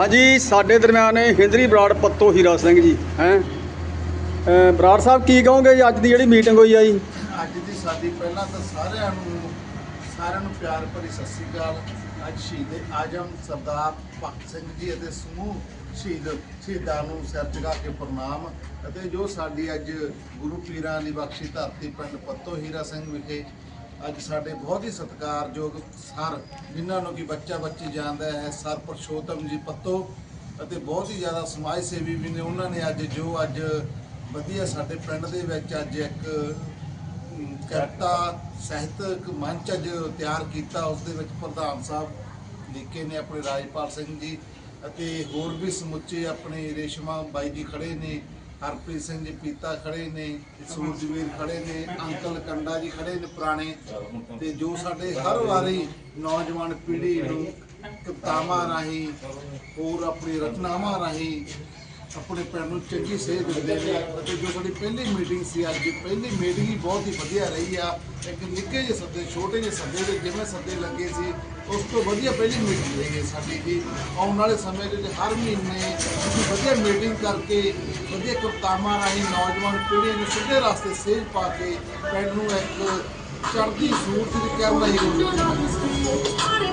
ਹਾਂਜੀ, ਸਾਡੇ ਦਰਮਿਆਨ ਹਿੰਦਰੀ ਬਰਾੜ ਪੱਤੋ ਹੀਰਾ ਸਿੰਘ ਜੀ, ਹੈ? ਬਰਾੜ ਸਾਹਿਬ, ਕੀ ਕਹੋਗੇ ਜੀ, ਅੱਜ ਦੀ ਜਿਹੜੀ ਮੀਟਿੰਗ ਹੋਈ ਆ ਜੀ? ਅੱਜ ਦੀ ਸਾਡੀ ਪਹਿਲਾਂ ਤਾਂ ਸਾਰਿਆਂ ਨੂੰ ਸਾਰਿਆਂ ਨੂੰ ਪਿਆਰ ਭਰੀ ਸਤਿ ਸ੍ਰੀ ਅਕਾਲ। ਅੱਜ ਸ਼ਹੀਦ ਆਜਮ ਸਰਦਾਰ ਭਗਤ ਸਿੰਘ ਜੀ ਅਤੇ ਸਮੂਹ ਸ਼ਹੀਦ, ਸ਼ਹੀਦਾਂ ਨੂੰ ਸਿਰ ਝੁਕਾ ਕੇ ਪ੍ਰਣਾਮ। ਅਤੇ ਜੋ ਸਾਡੀ ਅੱਜ ਗੁਰੂ ਪੀਰਾਂ ਦੀ ਬਖਸ਼ੀ ਧਰਤੀ ਪਿੰਡ ਪੱਤੋ ਹੀਰਾ ਸਿੰਘ ਵਿਖੇ ਅੱਜ ਸਾਡੇ ਬਹੁਤ ਹੀ ਸਤਿਕਾਰਯੋਗ ਸਰ ਜਿਨ੍ਹਾਂ ਨੂੰ ਕਿ ਬੱਚਾ ਬੱਚੀ ਜਾਣਦਾ ਹੈ ਸਰ ਪਰਸ਼ੋਤਮ ਜੀ ਪੱਤੋ ਅਤੇ ਬਹੁਤ ਹੀ ਜ਼ਿਆਦਾ ਸਮਾਜ ਸੇਵੀ ਵੀ ਨੇ। ਉਹਨਾਂ ਨੇ ਅੱਜ ਜੋ ਅੱਜ ਵਧੀਆ ਸਾਡੇ ਪਿੰਡ ਦੇ ਵਿੱਚ ਅੱਜ ਇੱਕ ਅਮ, ਕਵਿਤਾ ਸਾਹਿਤਕ ਮੰਚ ਅੱਜ ਤਿਆਰ ਕੀਤਾ। ਉਸ ਦੇ ਵਿੱਚ ਪ੍ਰਧਾਨ ਸਾਹਿਬ ਲਿਖੇ ਨੇ ਆਪਣੇ ਰਾਜਪਾਲ ਸਿੰਘ ਜੀ ਅਤੇ ਹੋਰ ਵੀ ਸਮੁੱਚੇ ਆਪਣੇ ਰੇਸ਼ਮਾ ਬਾਈ ਜੀ ਖੜੇ ਨੇ। ਹਰਪ੍ਰੀਤ ਸਿੰਘ ਜੀ ਪੀਤਾ ਖੜੇ ਨੇ, ਸੂਰਜਵੀਰ ਖੜੇ ਨੇ, ਅੰਕਲ ਕੰਡਾ ਜੀ ਖੜੇ ਨੇ ਪੁਰਾਣੇ ਤੇ ਜੋ ਸਾਡੇ ਹਰ ਵਾਰੀ ਨੌਜਵਾਨ ਪੀੜ੍ਹੀ ਨੂੰ ਕਵਿਤਾਵਾਂ ਰਾਹੀਂ, ਹੋਰ ਆਪਣੀ ਰਚਨਾਵਾਂ ਰਾਹੀਂ ਆਪਣੇ ਪਿੰਡ ਨੂੰ ਚੰਗੀ ਸੇਧ ਦਿੰਦੇ ਨੇ ਅਤੇ ਜੋ ਸਾਡੀ ਪਹਿਲੀ ਮੀਟਿੰਗ ਸੀ, ਅੱਜ ਪਹਿਲੀ ਮੀਟਿੰਗ ਹੀ ਬਹੁਤ ਹੀ ਵਧੀਆ ਰਹੀ ਆ। ਇੱਕ ਨਿੱਕੇ ਜਿਹੇ ਸੱਦੇ, ਛੋਟੇ ਜਿਹੇ ਸੱਦੇ ਦੇ ਜਿਵੇਂ ਸੱਦੇ ਲੱਗੇ ਸੀ, ਉਸ ਤੋਂ ਵਧੀਆ ਪਹਿਲੀ ਮੀਟਿੰਗ ਰਹੀ ਹੈ ਸਾਡੀ ਜੀ ਆਉਣ ਵਾਲੇ ਸਮੇਂ ਦੇ ਵਿੱਚ ਹਰ ਮਹੀਨੇ ਅਸੀਂ ਵਧੀਆ ਮੀਟਿੰਗ ਕਰਕੇ ਵਧੀਆ ਕਪਤਾਵਾਂ ਰਾਹੀਂ ਨੌਜਵਾਨ ਪੀੜ੍ਹੀ ਨੂੰ ਸਿੱਧੇ ਰਸਤੇ ਸੇਧ ਪਾ ਕੇ ਪਿੰਡ ਨੂੰ ਇੱਕ ਚੜ੍ਹਦੀ ਸੂਰਜ ਦੀ ਕਿਰਨ ਹੀ